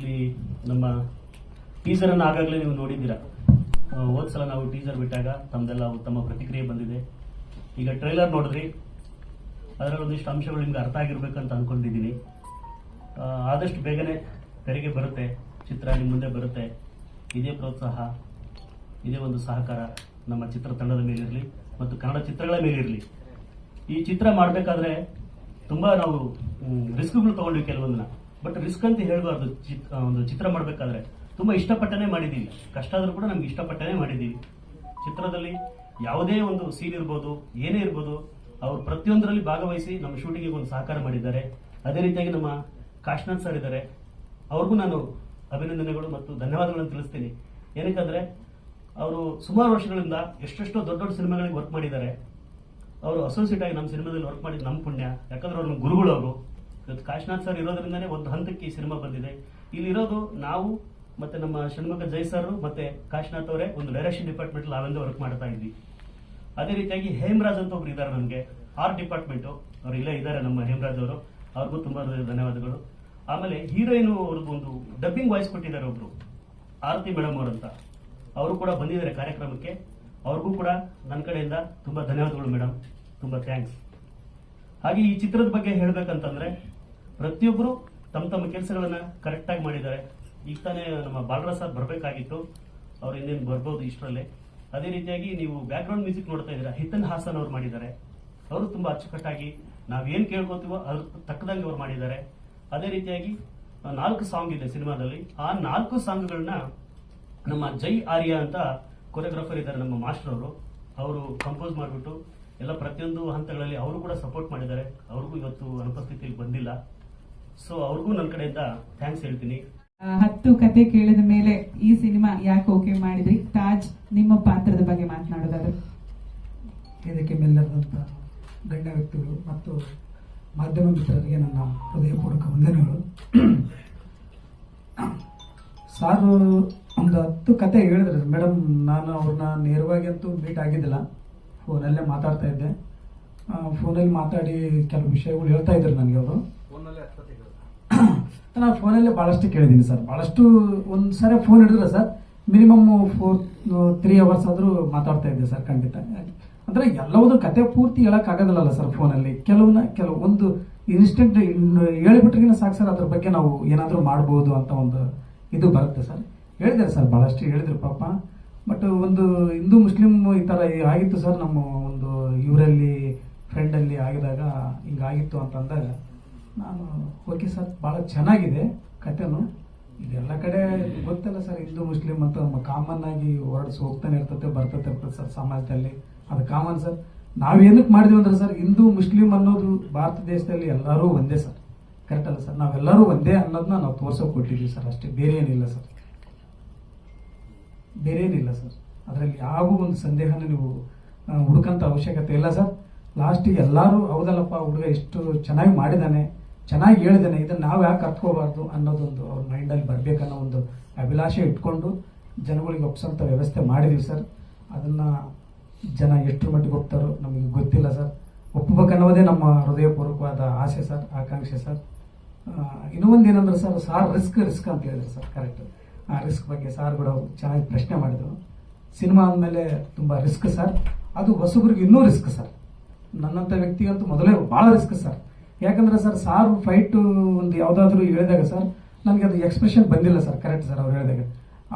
ಇಲ್ಲಿ ನಮ್ಮ ಟೀಸರ್ ಅನ್ನು ಆಗಾಗಲೇ ನೀವು ನೋಡಿದ್ದೀರಾ. ಹೋದ ಸಲ ನಾವು ಟೀಸರ್ ಬಿಟ್ಟಾಗ ತಮ್ದೆಲ್ಲ ಉತ್ತಮ ಪ್ರತಿಕ್ರಿಯೆ ಬಂದಿದೆ. ಈಗ ಟ್ರೈಲರ್ ನೋಡಿದ್ರಿ. ಅದರಲ್ಲಿ ಒಂದಿಷ್ಟು ಅಂಶಗಳು ನಿಮ್ಗೆ ಅರ್ಥ ಆಗಿರ್ಬೇಕಂತ ಅನ್ಕೊಂಡಿದ್ದೀನಿ. ಆ, ಆದಷ್ಟು ಬೇಗನೆ ತೆರಿಗೆ ಬರುತ್ತೆ ಚಿತ್ರ ನಿಮ್ಮ ಮುಂದೆ ಬರುತ್ತೆ. ಇದೇ ಪ್ರೋತ್ಸಾಹ ಇದೇ ಒಂದು ಸಹಕಾರ ನಮ್ಮ ಚಿತ್ರತಂಡದ ಮೇಲಿರಲಿ ಮತ್ತು ಕನ್ನಡ ಚಿತ್ರಗಳ ಮೇಲಿರಲಿ ಈ ಚಿತ್ರ ಮಾಡಬೇಕಾದ್ರೆ ತುಂಬ ನಾವು ರಿಸ್ಕ್ಗಳು ತಗೊಂಡ್ವಿ ಕೆಲವೊಂದನ್ನ ಬಟ್ ರಿಸ್ಕ್ ಅಂತ ಹೇಳಬಾರ್ದು. ಒಂದು ಚಿತ್ರ ಮಾಡಬೇಕಾದ್ರೆ. ತುಂಬ ಇಷ್ಟಪಟ್ಟನೆ ಮಾಡಿದ್ದೀವಿ. ಕಷ್ಟ ಆದರೂ ಕೂಡ ನಮ್ಗೆ ಇಷ್ಟಪಟ್ಟನೆ ಮಾಡಿದ್ದೀವಿ. ಚಿತ್ರದಲ್ಲಿ ಯಾವುದೇ ಒಂದು ಸೀನ್ ಇರ್ಬೋದು, ಏನೇ ಇರ್ಬೋದು, ಅವರು ಪ್ರತಿಯೊಂದರಲ್ಲಿ ಭಾಗವಹಿಸಿ ನಮ್ಮ ಶೂಟಿಂಗಿಗೆ ಒಂದು ಸಹಕಾರ ಮಾಡಿದ್ದಾರೆ. ಅದೇ ರೀತಿಯಾಗಿ ನಮ್ಮ ಕಾಶ್ನಾಥ್ ಸರ್ ಇದ್ದಾರೆ. ಅವ್ರಿಗೂ ನಾನು ಅಭಿನಂದನೆಗಳು ಮತ್ತು ಧನ್ಯವಾದಗಳನ್ನು ತಿಳಿಸ್ತೀನಿ. ಏನಕ್ಕಂದ್ರೆ, ಅವರು ಸುಮಾರು ವರ್ಷಗಳಿಂದ ಎಷ್ಟೆಷ್ಟೋ ದೊಡ್ಡ ದೊಡ್ಡ ಸಿನಿಮಾಗಳಿಗೆ ವರ್ಕ್ ಮಾಡಿದ್ದಾರೆ. ಅವರು ಅಸೋಸಿಯೇಟ್ ಆಗಿ ನಮ್ಮ ಸಿನಿಮಾದಲ್ಲಿ ವರ್ಕ್ ಮಾಡಿದ ನಮ್ಮ ಪುಣ್ಯ. ಯಾಕಂದ್ರೆ ಅವ್ರನ್ನ ಗುರುಗಳು ಅವರು ಇವತ್ತು ಕಾಶಿನಾಥ್ ಸರ್ ಇರೋದ್ರಿಂದನೇ ಒಂದು ಹಂತಕ್ಕೆ ಈ ಸಿನಿಮಾ ಬಂದಿದೆ. ಇಲ್ಲಿರೋದು ನಾವು ಮತ್ತೆ ನಮ್ಮ ಷಣ್ಮುಖ ಜೈ ಸರ್ ಮತ್ತೆ ಕಾಶ್ನಾಥ್ ಅವರೇ ಒಂದು ಡೈರೆಕ್ಷನ್ ಡಿಪಾರ್ಟ್ಮೆಂಟ್ ನಾವೆಂದ ವರ್ಕ್ ಮಾಡ್ತಾ ಇದ್ವಿ. ಅದೇ ರೀತಿಯಾಗಿ ಹೇಮರಾಜ್ ಅಂತ ಒಬ್ರು ಇದ್ದಾರೆ ನಮಗೆ. ಆರ್ಟ್ ಡಿಪಾರ್ಟ್ಮೆಂಟ್ ಅವ್ರು ಇಲ್ಲೇ ಇದ್ದಾರೆ ನಮ್ಮ ಹೇಮರಾಜ್ ಅವರು. ಅವ್ರಿಗೂ ತುಂಬಾ ಧನ್ಯವಾದಗಳು. ಆಮೇಲೆ ಹೀರೋಯಿನ್ ಅವ್ರಿಗೂ ಒಂದು ಡಬ್ಬಿಂಗ್ ವಾಯ್ಸ್ ಕೊಟ್ಟಿದ್ದಾರೆ ಒಬ್ರು. ಆರತಿ ಮೇಡಮ್ ಅವರಂತ ಅವರು ಕೂಡ ಬಂದಿದ್ದಾರೆ ಕಾರ್ಯಕ್ರಮಕ್ಕೆ. ಅವ್ರಿಗೂ ಕೂಡ ನನ್ನ ಕಡೆಯಿಂದ ತುಂಬಾ ಧನ್ಯವಾದಗಳು ಮೇಡಮ್ ತುಂಬಾ ಥ್ಯಾಂಕ್ಸ್ ಹಾಗೆ ಈ ಚಿತ್ರದ ಬಗ್ಗೆ ಹೇಳ್ಬೇಕಂತಂದ್ರೆ ಪ್ರತಿಯೊಬ್ಬರು ತಮ್ಮ ತಮ್ಮ ಕೆಲಸಗಳನ್ನ ಕರೆಕ್ಟ್ ಆಗಿ ಮಾಡಿದ್ದಾರೆ. ಈಗ ತಾನೇ ನಮ್ಮ ಬಾಲರಾಜ್ ಸರ್ ಬರಬೇಕಾಗಿತ್ತು. ಅವ್ರು ಇನ್ನೇನು ಬರ್ಬೋದು ಇಷ್ಟರಲ್ಲೇ. ಅದೇ ರೀತಿಯಾಗಿ ನೀವು ಬ್ಯಾಕ್ಗ್ರೌಂಡ್ ಮ್ಯೂಸಿಕ್ ನೋಡ್ತಾ ಇದ್ದೀರಾ. ಹಿತನ್ ಹಾಸನ್ ಅವ್ರು ಮಾಡಿದ್ದಾರೆ. ಅವರು ತುಂಬಾ ಅಚ್ಚುಕಟ್ಟಾಗಿ ನಾವೇನ್ ಕೇಳ್ಕೊತೀವೋ ಅದ್ರ ತಕ್ಕದಂಗೆ ಅವ್ರು ಮಾಡಿದ್ದಾರೆ. ಅದೇ ರೀತಿಯಾಗಿ ನಾಲ್ಕು ಸಾಂಗ್ ಇದೆ ಸಿನಿಮಾದಲ್ಲಿ. ಆ ನಾಲ್ಕು ಸಾಂಗ್ಗಳನ್ನ ನಮ್ಮ ಜೈ ಆರ್ಯ ಅಂತ ಕೊರಿಯೋಗ್ರಾಫರ್ ಇದ್ದಾರೆ ನಮ್ಮ ಮಾಸ್ಟರ್ ಅವರು. ಅವರು ಕಂಪೋಸ್ ಮಾಡಿಬಿಟ್ಟು ಎಲ್ಲ ಪ್ರತಿಯೊಂದು ಹಂತಗಳಲ್ಲಿ ಅವರು ಕೂಡ ಸಪೋರ್ಟ್ ಮಾಡಿದ್ದಾರೆ. ಅವ್ರಿಗೂ ಇವತ್ತು ಅನುಪಸ್ಥಿತಿಯಲ್ಲಿ ಬಂದಿಲ್ಲ. ಸೊ ಅವ್ರಿಗೂ ನನ್ನ ಕಡೆಯಿಂದ ಥ್ಯಾಂಕ್ಸ್ ಹೇಳ್ತೀನಿ. ಹತ್ತು ಕತೆ ಕೇಳಿದ ಮೇಲೆ ಈ ಸಿನಿಮಾ ಯಾಕೆ ಓಕೆ ಮಾಡಿದ್ರಿ? ತಾಜ್ ನಿಮ್ಮ ಪಾತ್ರದ ಬಗ್ಗೆ ಮಾತನಾಡೋದಾದ್ರೆ. ಇದಕ್ಕೆ ಮೆಲ್ಲದಂಥ ಗಣ್ಯ ವ್ಯಕ್ತಿಗಳು ಮತ್ತು ಮಾಧ್ಯಮ ಮಿತ್ರರಿಗೆ ನನ್ನ ಹೃದಯಪೂರ್ವಕ ವಂದನೆಗಳು. ಸಾರು ಒಂದು ಹತ್ತು ಕತೆ ಹೇಳಿದ್ರೆ. ಮೇಡಮ್ ನಾನು ಅವ್ರನ್ನ ನೇರವಾಗಿ ಅಂತೂ ಮೀಟ್ ಆಗಿದ್ದಿಲ್ಲ. ಫೋನಲ್ಲೇ ಮಾತಾಡ್ತಾ ಇದ್ದೆ. ಫೋನಲ್ಲಿ ಮಾತಾಡಿ ಕೆಲವು ವಿಷಯಗಳು ಹೇಳ್ತಾ ಇದ್ರು ನನಗೆ ಅವರು. ನಾನು ಫೋನಲ್ಲೇ ಭಾಳಷ್ಟು ಕೇಳಿದ್ದೀನಿ ಸರ್. ಭಾಳಷ್ಟು ಒಂದು ಸರಿ ಫೋನ್ ಹಿಡಿದ್ರೆ sir, minimum four, three hours ಆದರೂ ಮಾತಾಡ್ತಾ ಇದ್ದೆ ಸರ್, ಖಂಡಿತ. ಅಂದರೆ ಎಲ್ಲವೂ ಕತೆ ಪೂರ್ತಿ ಹೇಳೋಕ್ಕಾಗೋದಿಲ್ಲಲ್ಲ ಸರ್ ಫೋನಲ್ಲಿ. ಕೆಲವನ್ನ ಕೆಲವು ಒಂದು ಇನ್ಸ್ಟೆಂಟ್ ಹೇಳಿಬಿಟ್ರಿಗಿನ ಸಾಕು ಸರ್, ಅದ್ರ ಬಗ್ಗೆ ನಾವು ಏನಾದರೂ ಮಾಡ್ಬೋದು ಅಂತ ಒಂದು ಇದು ಬರುತ್ತೆ ಸರ್. ಹೇಳಿದ್ದಾರೆ ಸರ್, ಭಾಳಷ್ಟು ಹೇಳಿದ್ರು ಪಾಪ. ಬಟ್ ಒಂದು ಹಿಂದೂ ಮುಸ್ಲಿಂ ಈ ಥರ ಆಗಿತ್ತು ಸರ್, ನಮ್ಮ ಒಂದು ಇವರಲ್ಲಿ ಫ್ರೆಂಡಲ್ಲಿ ಆಗಿದಾಗ ಹಿಂಗಾಗಿತ್ತು ಅಂತಂದಾಗ ನಾನು ಓಕೆ ಸರ್, ಭಾಳ ಚೆನ್ನಾಗಿದೆ ಕಥೆನು. ಈಗ ಎಲ್ಲ ಕಡೆ ಗೊತ್ತಲ್ಲ ಸರ್, ಹಿಂದೂ, ಮುಸ್ಲಿಂ ಅಂತ ಕಾಮನ್ ಆಗಿ ಹೊರಡ್ಸಿ ಹೋಗ್ತಾನೆ ಇರ್ತತೆ, ಬರ್ತತೆ ಇರ್ತದೆ ಸರ್ ಸಮಾಜದಲ್ಲಿ. ಅದು ಕಾಮನ್ ಸರ್. ನಾವೇನಕ್ಕೆ ಮಾಡಿದ್ವಿ ಅಂದ್ರೆ ಸರ್, ಹಿಂದೂ, ಮುಸ್ಲಿಂ ಅನ್ನೋದು ಭಾರತ ದೇಶದಲ್ಲಿ ಎಲ್ಲರೂ ಒಂದೇ ಸರ್. ಕರೆಕ್ಟ್ ಅಲ್ಲ ಸರ್? ನಾವೆಲ್ಲರೂ ಒಂದೇ ಅನ್ನೋದನ್ನ ನಾವು ತೋರ್ಸೋಕೆ ಕೊಟ್ಟಿದ್ದೀವಿ ಸರ್ ಅಷ್ಟೇ. ಬೇರೆ ಏನಿಲ್ಲ ಸರ್. ಬೇರೆ ಏನಿಲ್ಲ ಸರ್. ಅದರಲ್ಲಿ ಯಾವ ಒಂದು ಸಂದೇಹನ ನೀವು ಹುಡುಕಂತ ಅವಶ್ಯಕತೆ ಇಲ್ಲ ಸರ್. ಲಾಸ್ಟಿಗೆ ಎಲ್ಲರೂ, ಹೌದಲ್ಲಪ್ಪ, ಹುಡುಗ ಎಷ್ಟು ಚೆನ್ನಾಗಿ ಮಾಡಿದಾನೆ. ಚೆನ್ನಾಗಿ ಹೇಳಿದ್ದೇನೆ, ಇದನ್ನು ನಾವು ಯಾಕೆ ಕತ್ಕೋಬಾರ್ದು ಅನ್ನೋದೊಂದು ಅವ್ರ ಮೈಂಡಲ್ಲಿ ಬರಬೇಕನ್ನೋ ಒಂದು ಅಭಿಲಾಷೆ ಇಟ್ಕೊಂಡು ಜನಗಳಿಗೆ ಒಪ್ಸೋಂಥ ವ್ಯವಸ್ಥೆ ಮಾಡಿದೀವಿ ಸರ್. ಅದನ್ನ ಜನ ಎಷ್ಟರ ಮಟ್ಟಿಗೆ ಒಪ್ತಾರೋ ನಮಗೆ ಗೊತ್ತಿಲ್ಲ ಸರ್. ಒಪ್ಪಬೇಕನ್ನೋದೇ ನಮ್ಮ ಹೃದಯಪೂರ್ವಕವಾದ ಆಸೆ ಸರ್, ಆಕಾಂಕ್ಷೆ ಸರ್. ಇನ್ನೂ ಒಂದು ಏನಂದ್ರೆ ಸರ್, ಸಾರ್ ರಿಸ್ಕ್ ರಿಸ್ಕ್ ಅಂತ ಹೇಳಿದ್ರು ಸರ್ ಕರೆಕ್ಟ್ ಆ ರಿಸ್ಕ್ ಬಗ್ಗೆ ಸಾರ್ ಕೂಡ ಚೆನ್ನಾಗಿ ಪ್ರಶ್ನೆ ಮಾಡಿದ್ರು. ಸಿನಿಮಾ ಅಂದಮೇಲೆ ತುಂಬ ರಿಸ್ಕ್ ಸರ್. ಅದು ಹೊಸಬ್ರಿಗೆ ಇನ್ನೂ ರಿಸ್ಕ್ ಸರ್. ನನ್ನಂಥ ವ್ಯಕ್ತಿಗಂತೂ ಮೊದಲೇ ಭಾಳ ರಿಸ್ಕ್ ಸರ್. ಯಾಕಂದ್ರೆ ಸರ್, ಸಾರ್ ಫೈಟ್ ಒಂದು ಯಾವುದಾದ್ರೂ ಹೇಳಿದಾಗ ಸರ್, ನನಗೆ ಅದು ಎಕ್ಸ್ಪ್ರೆಷನ್ ಬಂದಿಲ್ಲ ಸರ್ ಕರೆಕ್ಟ್ ಸರ್ ಅವ್ರು ಹೇಳಿದಾಗ.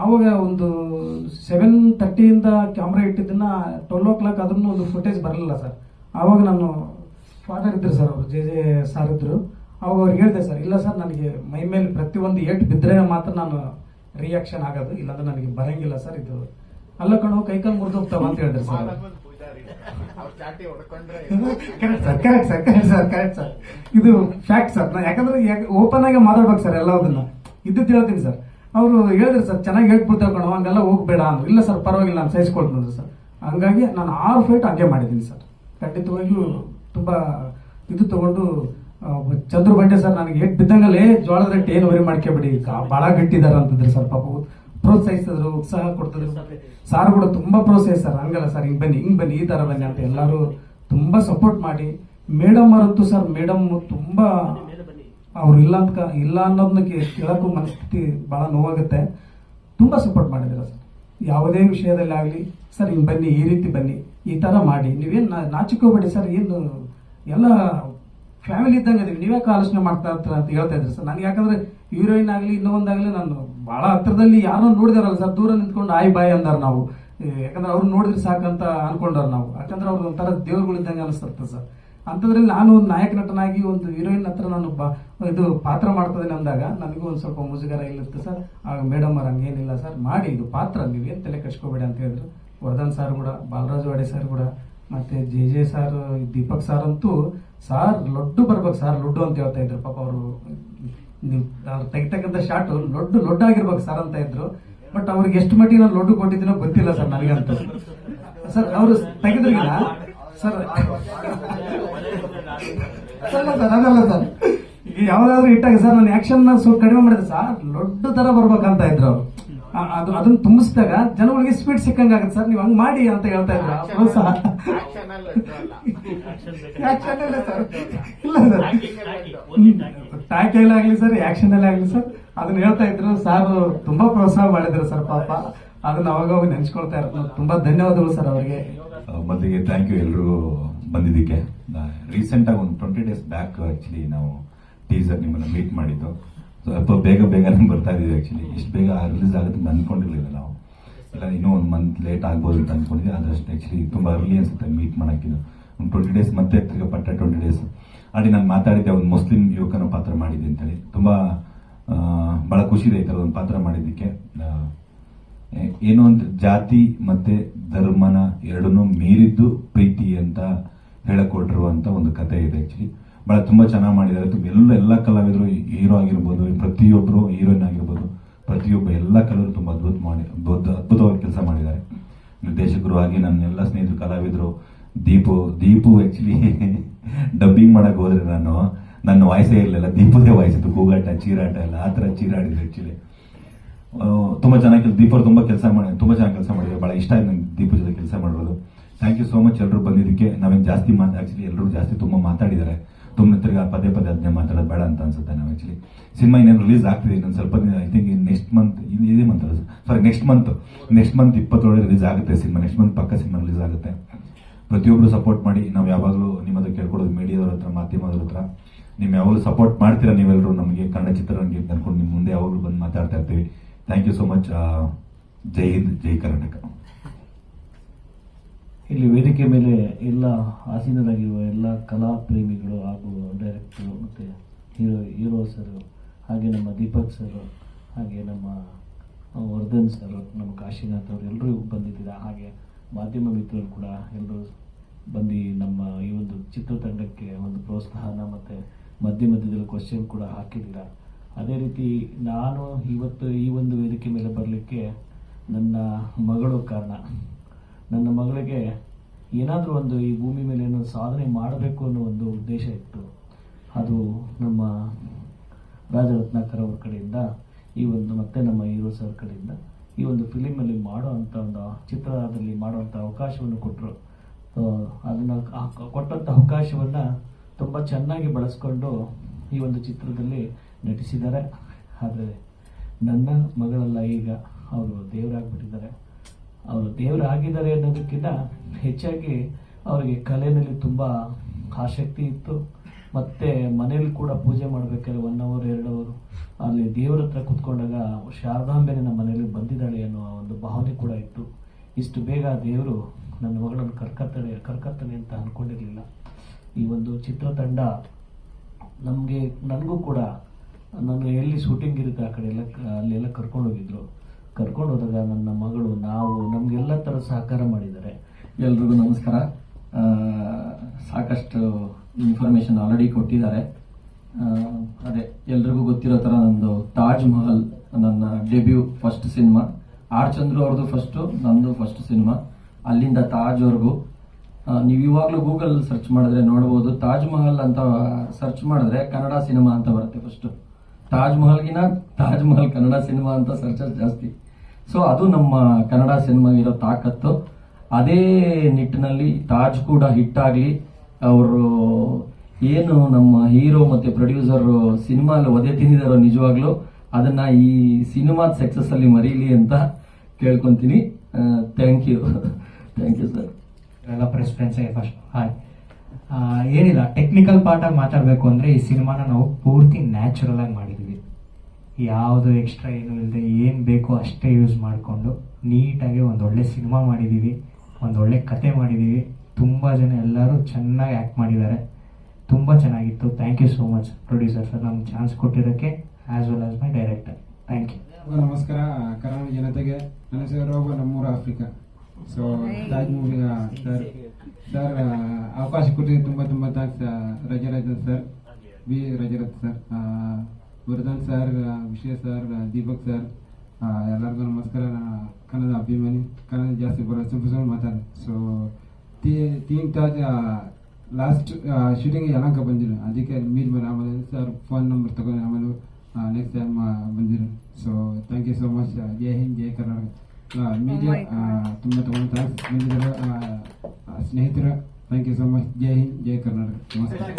ಆವಾಗ ಒಂದು ಸೆವೆನ್ ತರ್ಟಿಯಿಂದ ಕ್ಯಾಮ್ರಾ ಇಟ್ಟಿದ್ದನ್ನ ಟ್ವೆಲ್ ಓ ಕ್ಲಾಕ್ ಅದನ್ನು ಒಂದು ಫುಟೇಜ್ ಬರಲಿಲ್ಲ ಸರ್. ಆವಾಗ ನಾನು ಫಾದರ್ ಇದ್ರು ಸರ್ ಅವರು ಜೆ ಜೆ ಸಾರ್ ಇದ್ರು. ಅವಾಗ ಅವ್ರಿಗೆ ಹೇಳಿದೆ ಸರ್, ಇಲ್ಲ ಸರ್, ನನಗೆ ಮೈ ಮೇಲೆ ಪ್ರತಿಯೊಂದು ಏಟ್ ಬಿದ್ದರೆ ಮಾತ್ರ ನಾನು ರಿಯಾಕ್ಷನ್ ಆಗೋದು, ಇಲ್ಲಾಂದ್ರೆ ನನಗೆ ಬರಂಗಿಲ್ಲ ಸರ್ ಇದು. ಅಲ್ಲ ಕಣೋ ಕೈಕಾಲು ಮುರಿದೋಗ್ತಾವ ಅಂತ ಹೇಳಿದ್ರು sir correct sir. Correct sir correct ಇದು ಫ್ಯಾಕ್ಟ್ ಸರ್ ನಾ ಯಾಕಂದ್ರೆ ಓಪನ್ ಆಗಿ ಮಾತಾಡ್ಬೇಕು ಸರ್ ಎಲ್ಲದನ್ನ ಇದ್ದು ಹೇಳ್ತೀನಿ ಸರ್ ಅವರು ಹೇಳಿದ್ರು ಸರ್ ಚೆನ್ನಾಗಿ ಹೇಳ್ಬಿಡ್ತಾರೆ ಕಣೋ ಹಂಗೆಲ್ಲ ಹೋಗ್ಬೇಡ ಅಂದ್ರು. ಇಲ್ಲ ಸರ್ ಪರವಾಗಿಲ್ಲ ನಾನು ಸಹಿಸ್ಕೊಳ್ತೀನಿ ಸರ್ ಹಂಗಾಗಿ ನಾನು ಆರು ಫೈಟ್ ಹಂಗೆ ಮಾಡಿದ್ದೀನಿ ಸರ್ ಖಂಡಿತವಾಗಿಯೂ ತುಂಬ ಇದು ತಗೊಂಡು ಚಂದ್ರ ಬಂಡೆ ಸರ್ ನನಗೆ ಹೆಟ್ಟು ಬಿದ್ದಂಗಲ್ಲೇ ಜೋಳದ ರೊಟ್ಟಿ ಏನು ವರಿ ಮಾಡ್ಕೊಬೇಡಿ ಭಾಳ ಗಟ್ಟಿದಾರ ಅಂತಂದ್ರೆ ಸರ್ ಪಾಪ. ಪ್ರೋತ್ಸಾಹಿಸಿದ್ರು ಉತ್ಸಾಹ ಕೊಡ್ತಿದ್ರು ಸಾರ್ ಕೂಡ ತುಂಬಾ ಪ್ರೋತ್ಸಾಹಿಸ್ತಾರೆ. ಹಂಗಲ್ಲ ಸರ್, ಹಿಂಗ್ ಬನ್ನಿ ಹಿಂಗ್ ಬನ್ನಿ, ಈ ತರ ಬನ್ನಿ ಅಂತ ಎಲ್ಲರೂ ತುಂಬಾ ಸಪೋರ್ಟ್ ಮಾಡಿ. ಮೇಡಮ್ ಅವರಂತೂ ಸರ್, ಮೇಡಮ್ ತುಂಬಾ ಅವ್ರು ಇಲ್ಲ ಅಂತ ಇಲ್ಲ ಅನ್ನೋದನ್ನ ಕೇ- ಕೇಳಕ್ಕೂ ಮನಸ್ಥಿತಿ ಬಹಳ ನೋವಾಗುತ್ತೆ. ತುಂಬಾ ಸಪೋರ್ಟ್ ಮಾಡಿದ್ರು ಸರ್. ಯಾವುದೇ ವಿಷಯದಲ್ಲಿ ಆಗಲಿ, ಸರ್ ಹಿಂಗೆ ಬನ್ನಿ, ಈ ರೀತಿ ಬನ್ನಿ, ಈ ಥರ ಮಾಡಿ. ನೀವೇನು ನಾಚಿಕೋಬೇಡಿ ಸರ್, ಏನು ಎಲ್ಲ ಫ್ಯಾಮಿಲಿ ಇದ್ದಂಗೆ ಅದೀವಿ ನೀವೇ ಆಲೋಚನೆ ಮಾಡ್ತಾ ಅಂತ ಹೇಳ್ತಾ ಇದ್ರಿ ಸರ್. ನನಗೆ ಯಾಕಂದ್ರೆ ಹೀರೋಯಿನ್ ಆಗಲಿ, ಇನ್ನೊಂದಾಗಲಿ ನಾನು ಭಾಳ ಹತ್ರದಲ್ಲಿ ಯಾರೋ ನೋಡಿದಾರಲ್ಲ ಸರ್, ದೂರ ನಿಂತ್ಕೊಂಡು ಆಯ್ ಬಾಯ್ ಅಂದಾರ ನಾವು. ಯಾಕಂದ್ರೆ ಅವ್ರು ನೋಡಿದ್ರೆ ಸಾಕಂತ ಅನ್ಕೊಂಡಾರ ನಾವು. ಯಾಕಂದ್ರೆ ಅವ್ರು ಒಂಥರ ದೇವ್ರುಗಳಿದ್ದಂಗೆ ಅನಿಸ್ತದೆ ಸರ್. ಅಂಥದ್ರಲ್ಲಿ ನಾನು ಒಂದು ನಾಯಕ ನಟನಾಗಿ ಒಂದು ಹೀರೋಯಿನ್ ಹತ್ರ ನಾನು ಬಾ, ಇದು ಪಾತ್ರ ಮಾಡ್ತದೇನೆ ಅಂದಾಗ ನನಗೂ ಒಂದು ಸ್ವಲ್ಪ ಮುಜುಗರ ಇಲ್ಲಿರುತ್ತೆ ಸರ್. ಮೇಡಮ್ ಅವ್ರು ಹಂಗೇನಿಲ್ಲ ಸರ್. ಮಾಡಿ, ಇದು ಪಾತ್ರ ನೀವೇನು ತಲೆ ಕಚ್ಕೋಬೇಡಿ ಅಂತ ಹೇಳಿದ್ರು. ವರ್ಧನ್ ಸರ್ ಕೂಡ, ಬಾಲರಾಜ್ ವಾಡೆ ಸರ್ ಕೂಡ, ಮತ್ತೆ J J sir, Deepak sir ಅಂತೂ, ಸಾರ್ ಲೊಡ್ಡು ಬರ್ಬೇಕು ಸರ್, ಲೊಡ್ಡು ಅಂತ ಹೇಳ್ತಾ ಇದ್ರು. ಪಾಪ ಅವರು ಅವ್ರು ತೆಗಿತಕ್ಕಂಥ ಶಾಟ್ ಲೊಡ್ಡು ಲೊಡ್ಡಾಗಿರ್ಬೇಕು ಸರ್ ಅಂತ ಇದ್ರು. ಬಟ್ ಅವ್ರಿಗೆ ಎಷ್ಟು ಮಟ್ಟಿಗೆ ನಾನು ಲೊಡ್ಡು ಕೊಟ್ಟಿದ್ದೀನೋ ಗೊತ್ತಿಲ್ಲ ಸರ್ ನನಗಂತೂ ಸರ್ ಅವರು ತೆಗೆದ್ರಿಗಿಲ್ಲ. ಸರ್ ಸರ್ ಸರ್ ಅದಲ್ಲ ಸರ್ ಈಗ ಯಾವ್ದಾದ್ರು ಇಟ್ಟಾಗ ಸರ್ ನಾನು ಆಕ್ಷನ್ ಸ್ವಲ್ಪ ಕಡಿಮೆ ಮಾಡಿದೆ ಸರ್ ಲೊಡ್ಡು ತರ ಬರ್ಬೇಕಂತ ಇದ್ರು ಅವ್ರು. ಅದು ಅದನ್ನ ತುಂಬಿಸಿದಾಗ ಜನಗಳಿಗೆ ಸ್ಪೀಡ್ ಸಿಕ್ಕಂಗೆ ಆಗುತ್ತೆ ಸರ್ ನೀವು ಹಂಗ್ ಮಾಡಿ ಅಂತ ಹೇಳ್ತಾ ಇದ್ರು. ಅಲ್ಲ ಸರ್ ಇಲ್ಲ ಸರ್ ಟ್ಯಾಕ್ ಆಗ್ಲಿ ಸರ್ ಆಕ್ಷನ್ ಅಲ್ಲಿ ಆಗ್ಲಿ ಸರ್, ಅದನ್ನ ಹೇಳ್ತಾ ಇದ್ರು. ಸರ್ ತುಂಬಾ ಪ್ರೋತ್ಸಾಹ ಮಾಡಿದ್ರು ಸರ್ ಪಾಪ. ಅದನ್ನ ಅವಾಗ ಅವಾಗ ನೆನ್ಸ್ಕೊಳ್ತಾ ಇರೋದು. ತುಂಬಾ ಧನ್ಯವಾದಗಳು ಸರ್ ಅವರಿಗೆ. ಮೊದಲಿಗೆ ಥ್ಯಾಂಕ್ ಯು ಎಲ್ರಿಗೂ ಬಂದಿದ್ದಕ್ಕೆ. ರೀಸೆಂಟ್ ಆಗಿ ಒಂದು ಟ್ವೆಂಟಿ ಡೇಸ್ ಬ್ಯಾಕ್ ಆಕ್ಚುಲಿ ನಾವು ಟೀಸರ್ ನಿಮ್ಮನ್ನ ಮೀಟ್ ಮಾಡಿದ್ದು. ಸ್ವಲ್ಪ ಬೇಗ ಬೇಗನೆ ಬರ್ತಾ ಇದೀವಿ ಆಕ್ಚುಲಿ ಇಷ್ಟು ಬೇಗ ರಿಲೀಸ್ ಆಗುತ್ತೆ ಅಂತ ಅನ್ಕೊಂಡಿರ್ಲಿಲ್ಲ ನಾವು. ಇಲ್ಲ, ಇನ್ನೂ ಒಂದು ಮಂತ್ ಲೇಟ್ ಆಗ್ಬೋದು ಅಂತ ಅನ್ಕೊಂಡಿದ್ದೆ. ಅದಷ್ಟು ಆಕ್ಚುಲಿ ತುಂಬಾ ಅರ್ಲಿ ಅನ್ಸುತ್ತೆ ಮೀಟ್ ಮಾಡೋಕ್ಕಿದ್ದು ಒಂದು ಟ್ವೆಂಟಿ ಡೇಸ್ ಮತ್ತೆ ತಿರ್ಗಾ ಪಟ್ಟ ಟ್ವೆಂಟಿ ಡೇಸ್ ಅಲ್ಲಿ ನಾನು ಮಾತಾಡಿದ್ದೆ, ಒಂದು ಮುಸ್ಲಿಂ ಯುವಕನ ಪಾತ್ರ ಮಾಡಿದ್ದೆ ಅಂತೇಳಿ ತುಂಬಾ ಆ, ಬಹಳ ಖುಷಿ ಇದೆ ಈ ಒಂದು ಪಾತ್ರ ಮಾಡಿದ್ದಕ್ಕೆ ಏನೋ ಒಂದು ಜಾತಿ ಮತ್ತೆ ಧರ್ಮನ ಎರಡನ್ನೂ ಮೀರಿದ್ದು ಪ್ರೀತಿ ಅಂತ ಹೇಳಕೊಟ್ಟಿರುವಂತ ಒಂದು ಕತೆ ಇದೆ ಆಕ್ಚುಲಿ ಬಹಳ ತುಂಬಾ ಚೆನ್ನಾಗಿ ಮಾಡಿದ್ದಾರೆ. ತುಂಬ ಎಲ್ಲ ಕಲಾವಿದರು ಹೀರೋ ಆಗಿರ್ಬೋದು ಪ್ರತಿಯೊಬ್ಬರು ಹೀರೋಯಿನ್ ಆಗಿರ್ಬೋದು, ಪ್ರತಿಯೊಬ್ಬ ಎಲ್ಲ ಕಲಾವಿದರು ತುಂಬಾ ಅದ್ಭುತ ಮಾಡಿ, ಅದ್ಭುತ- ಅದ್ಭುತವಾಗಿ ಕೆಲಸ ಮಾಡಿದ್ದಾರೆ. ನಿರ್ದೇಶಕರು ಆಗಿ ನನ್ನ ಎಲ್ಲ ಸ್ನೇಹಿತರು, ಕಲಾವಿದರು ದೀಪು ದೀಪು ಆಕ್ಚುಲಿ ಡಬ್ಬಿಂಗ್ ಮಾಡಕ್ ಹೋದ್ರೆ ನಾನು ನನ್ನ ವಾಯ್ಸೇ ಇರಲಿಲ್ಲ, ದೀಪದೇ ವಾಯ್ಸ್ ಇತ್ತು, ಕೂಗಾಟ, ಚೀರಾಟ ಎಲ್ಲ, ಆ ಥರ ಚೀರಾಡಿದ್ರು ಆ್ಯಕ್ಚುಲಿ ತುಂಬ ಚೆನ್ನಾಗಿ ದೀಪರು ತುಂಬ ಕೆಲಸ ಮಾಡಿ, ತುಂಬ ಚೆನ್ನಾಗಿ ಕೆಲಸ ಮಾಡಿದ್ರು ಭಾಳ ಇಷ್ಟ ಆಯ್ತು ನಂಗೆ ದೀಪ ಜೊತೆ ಕೆಲಸ ಮಾಡಿರೋದು. ಥ್ಯಾಂಕ್ ಯು ಸೋ ಮಚ್ ಎಲ್ಲರೂ ಬಂದಿದ್ದಕ್ಕೆ, ನಾವೇನು ಜಾಸ್ತಿ ಮಾತು ಆ್ಯಕ್ಚುಲಿ ಎಲ್ಲರೂ ಜಾಸ್ತಿ ತುಂಬ ಮಾತಾಡಿದ್ದಾರೆ. ತುಂಬ ತಿರ್ಗಿ ಪದೇ ಪದೇ ಅದನ್ನೇ ಮಾತಾಡೋದು ಬೇಡ ಅಂತ ಅನ್ಸುತ್ತೆ ನಾವು ಆ್ಯಕ್ಚುಲಿ ಸಿನಿಮಾ ಇನ್ನೇನು ರಿಲೀಸ್ ಆಗ್ತಿದೆ, ಇನ್ನೊಂದು ಸ್ವಲ್ಪ ಐ ಥಿಂಕ್ ನೆಕ್ಸ್ಟ್ ಮಂತ್ ಇದೇ ಮಂತ್ ಅಲ್ಲ sorry next month next month ಇಪ್ಪತ್ತೊಳಗೆ release ಆಗುತ್ತೆ ಸಿನಿಮಾ ನೆಕ್ಸ್ಟ್ ಮಂತ್ ಪಕ್ಕ ಸಿನಿಮಾ ರಿಲೀಸ್ ಆಗುತ್ತೆ. ಪ್ರತಿಯೊಬ್ಬರು ಸಪೋರ್ಟ್ ಮಾಡಿ, ನಾವು ಯಾವಾಗಲೂ ನಿಮ್ಮ ಹತ್ರ ಕೇಳ್ಕೊಡೋದು ಮೀಡಿಯಾದವ್ರ ಹತ್ರ, ಮಾಧ್ಯಮದವ್ರ ಹತ್ರ. ನೀವು ಯಾವಾಗಲೂ ಸಪೋರ್ಟ್ ಮಾಡ್ತೀರಾ ನೀವೆಲ್ಲರೂ ನಮಗೆ ಕನ್ನಡ ಚಿತ್ರರಂಗ ಅನ್ಕೊಂಡು ನಿಮ್ಮ ಮುಂದೆ ಯಾವಾಗಲೂ ಬಂದು ಮಾತಾಡ್ತಾ ಇರ್ತೀವಿ. ಥ್ಯಾಂಕ್ ಯು ಸೋ ಮಚ್ ಜೈ ಹಿಂದ್, ಜೈ ಕರ್ನಾಟಕ. ಇಲ್ಲಿ ವೇದಿಕೆ ಮೇಲೆ ಎಲ್ಲ ಆಸೀನರಾಗಿರುವ ಎಲ್ಲ ಕಲಾ ಪ್ರೇಮಿಗಳು ಹಾಗೂ ಡೈರೆಕ್ಟರು ಮತ್ತು ಹೀರೋ ಹೀರೋ ಸರ್ ಹಾಗೆ ನಮ್ಮ ದೀಪಕ್ ಸರ್ ಹಾಗೆ ನಮ್ಮ ವರ್ಧನ್ ಸರ್ ನಮ್ಮ ಕಾಶಿನಾಥ್ ಅವರು ಎಲ್ಲರೂ ಬಂದಿದ್ದೀರಾ? ಹಾಗೆ ಮಾಧ್ಯಮ ಮಿತ್ರರು ಕೂಡ ಎಲ್ಲರೂ ಬಂದು ನಮ್ಮ ಈ ಒಂದು ಚಿತ್ರತಂಡಕ್ಕೆ ಒಂದು ಪ್ರೋತ್ಸಾಹನ ಮತ್ತು ಮಧ್ಯ ಮಧ್ಯದಲ್ಲಿ ಕ್ವಶನ್ ಕೂಡ ಹಾಕಿದ್ದೀರಾ? ಅದೇ ರೀತಿ ನಾನು ಇವತ್ತು ಈ ಒಂದು ವೇದಿಕೆ ಮೇಲೆ ಬರಲಿಕ್ಕೆ ನನ್ನ ಮಗಳು ಕಾರಣ. ನನ್ನ ಮಗಳಿಗೆ ಏನಾದರೂ ಒಂದು ಈ ಭೂಮಿ ಮೇಲೆ ಏನೋ ಸಾಧನೆ ಮಾಡಬೇಕು ಅನ್ನೋ ಒಂದು ಉದ್ದೇಶ ಇತ್ತು. ಅದು ನಮ್ಮ ರಾಜರತ್ನಾಕರ್ ಅವ್ರ ಕಡೆಯಿಂದ, ಈ ಒಂದು ಮತ್ತೆ ನಮ್ಮ ಹೀರೋ ಸರ್ ಕಡೆಯಿಂದ, ಈ ಒಂದು ಫಿಲಿಮಲ್ಲಿ ಮಾಡೋ ಅಂತ ಒಂದು ಚಿತ್ರದಲ್ಲಿ ಮಾಡುವಂಥ ಅವಕಾಶವನ್ನು ಕೊಟ್ಟರು ಅದನ್ನು ಕೊಟ್ಟಂಥ ಅವಕಾಶವನ್ನು ತುಂಬ ಚೆನ್ನಾಗಿ ಬಳಸ್ಕೊಂಡು ಈ ಒಂದು ಚಿತ್ರದಲ್ಲಿ ನಟಿಸಿದ್ದಾರೆ. ಆದರೆ ನನ್ನ ಮಗಳಲ್ಲ ಈಗ, ಅವರು ದೇವರಾಗ್ಬಿಟ್ಟಿದ್ದಾರೆ. ಅವರು ದೇವರಾಗಿದ್ದಾರೆ ಅನ್ನೋದಕ್ಕಿಂತ ಹೆಚ್ಚಾಗಿ ಅವರಿಗೆ ಕಲೆಯಲ್ಲಿ ತುಂಬ ಆಸಕ್ತಿ ಇತ್ತು. ಮತ್ತೆ ಮನೇಲಿ ಕೂಡ ಪೂಜೆ ಮಾಡಬೇಕಾದ್ರೆ ಒನ್ ಅವರ್ ಎರಡು ಅವರು ಅಲ್ಲಿ ದೇವರ ಹತ್ರ ಕುತ್ಕೊಂಡಾಗ ಶಾರದಾಂಬೆನ ನಮ್ಮ ಮನೇಲಿ ಬಂದಿದ್ದಾಳೆ ಅನ್ನೋ ಒಂದು ಭಾವನೆ ಕೂಡ ಇತ್ತು. ಇಷ್ಟು ಬೇಗ ದೇವರು ನನ್ನ ಮಗಳನ್ನು ಕರ್ಕತ್ತಾಳೆ ಕರ್ಕತ್ತಾನೆ ಅಂತ ಅನ್ಕೊಂಡಿರ್ಲಿಲ್ಲ. ಈ ಒಂದು ಚಿತ್ರತಂಡ ನಮಗೆ, ನನಗೂ ಕೂಡ, ನಾನು ಎಲ್ಲಿ ಶೂಟಿಂಗ್ ಇರುತ್ತೆ ಆ ಕಡೆ ಎಲ್ಲ, ಅಲ್ಲೆಲ್ಲ ಕರ್ಕೊಂಡು ಹೋಗಿದ್ರು. ಕರ್ಕೊಂಡು ಹೋದಾಗ ನನ್ನ ಮಗಳು, ನಾವು, ನಮಗೆಲ್ಲ ಥರ ಸಹಕಾರ ಮಾಡಿದ್ದಾರೆ. ಎಲ್ರಿಗೂ ನಮಸ್ಕಾರ. ಸಾಕಷ್ಟು ಇನ್ಫಾರ್ಮೇಶನ್ ಆಲ್ರೆಡಿ ಕೊಟ್ಟಿದ್ದಾರೆ. ಅದೇ, ಎಲ್ರಿಗೂ ಗೊತ್ತಿರೋ ಥರ ನಂದು ತಾಜ್ ಮಹಲ್, ನನ್ನ debut first cinema R Chandru ಅವ್ರದ್ದು ಫಸ್ಟು ನಂದು ಫಸ್ಟ್ ಸಿನಿಮಾ ಅಲ್ಲಿಂದ ತಾಜ್ವರೆಗೂ ನೀವು ಇವಾಗಲೂ ಗೂಗಲ್ ಸರ್ಚ್ ಮಾಡಿದ್ರೆ ನೋಡ್ಬೋದು. ತಾಜ್ ಮಹಲ್ ಅಂತ ಸರ್ಚ್ ಮಾಡಿದ್ರೆ ಕನ್ನಡ ಸಿನಿಮಾ ಅಂತ ಬರುತ್ತೆ ಫಸ್ಟ್ ತಾಜ್ ಮಹಲ್ಗಿನ ತಾಜ್ ಮಹಲ್ ಕನ್ನಡ ಸಿನಿಮಾ ಅಂತ ಸರ್ಚಸ್ ಜಾಸ್ತಿ. ಸೊ ಅದು ನಮ್ಮ ಕನ್ನಡ ಸಿನಿಮಾ ಇರೋ ತಾಕತ್ತು. ಅದೇ ನಿಟ್ಟಿನಲ್ಲಿ ತಾಜ್ ಕೂಡ ಹಿಟ್ ಆಗಲಿ, ಅವರು ಏನು ನಮ್ಮ ಹೀರೋ ಮತ್ತೆ ಪ್ರೊಡ್ಯೂಸರ್ ಸಿನಿಮಾ ಒದೆ ತಿಂದಿದಾರೋ ನಿಜವಾಗ್ಲೂ, ಅದನ್ನ ಈ ಸಿನಿಮಾದ ಸಕ್ಸಸ್ ಅಲ್ಲಿ ಮರೀಲಿ ಅಂತ ಕೇಳ್ಕೊಂತೀನಿ. Thank you thank you sir ಎಲ್ಲ ಪ್ರೆಸ್ ಫ್ರೆಂಡ್ಸ್ಗೆ ಫಸ್ಟ್ ಹಾಯ್ ಏನಿಲ್ಲ ಟೆಕ್ನಿಕಲ್ ಪಾರ್ಟಾಗಿ ಮಾತಾಡಬೇಕು ಅಂದರೆ ಈ ಸಿನಿಮಾನ ನಾವು ಪೂರ್ತಿ ನ್ಯಾಚುರಲ್ ಆಗಿ ಮಾಡಿದ್ವಿ. ಯಾವುದು ಎಕ್ಸ್ಟ್ರಾ ಏನು ಇಲ್ಲದೆ ಏನು ಬೇಕೋ ಅಷ್ಟೇ ಯೂಸ್ ಮಾಡಿಕೊಂಡು ನೀಟಾಗಿ ಒಂದು ಒಳ್ಳೆ ಸಿನಿಮಾ ಮಾಡಿದ್ದೀವಿ ಒಂದು ಒಳ್ಳೆ ಕತೆ ಮಾಡಿದ್ದೀವಿ ತುಂಬ ಜನ ಎಲ್ಲರೂ ಚೆನ್ನಾಗಿ ಆ್ಯಕ್ಟ್ ಮಾಡಿದ್ದಾರೆ. ತುಂಬ ಚೆನ್ನಾಗಿತ್ತು. Thank you so much producer sir ನಮ್ಗೆ chance ಕೊಟ್ಟಿರೋಕ್ಕೆ as well as my director thank you ನಮಸ್ಕಾರ. ಕನ್ನಡ ಜನತೆಗೆ, ನನ್ನ ಹೆಸರು ನಮ್ಮೂರ Africa. So Taj movie sir sir ಅವಕಾಶ ಕೊಟ್ಟಿದ್ದು ತುಂಬ ತುಂಬ thanks Rajarajan sir B Rajarath sir Vardhan sir ವಿಷಯ ಸರ್ ದೀಪಕ್ ಸರ್ ಎಲ್ಲರಿಗೂ ನಮಸ್ಕಾರ. ನಾನು ಕನ್ನಡ ಅಭಿಮಾನಿ, ಕನ್ನಡ ಜಾಸ್ತಿ ಬರೋ ಸ್ವಲ್ಪ ಸ್ವಲ್ಪ ಮಾತಾಡ ಸೊ ತೀನ್ ತಾಜ್ ಲಾಸ್ಟ್ ಶೂಟಿಂಗ್ ಯಲಂಕ ಬಂದಿರು. ಅದಕ್ಕೆ ಮೀಟ್ ಮಾಡಿ ಆಮೇಲೆ ಸರ್ ಫೋನ್ ನಂಬರ್ ತಗೊಂಡು ಆಮೇಲೆ next time ಬಂದಿರು. So thank you so much Jai Hind, Jai Karnataka. Media ತುಂಬ ತುಂಬ ಸ್ನೇಹಿತರ ಸ್ನೇಹಿತರು ಥ್ಯಾಂಕ್ ಯು ಸೋ ಮಚ್ ಜೈ ಹಿಂದ್ ಜೈ ಕರ್ನಾಟಕ. ನಮಸ್ಕಾರ.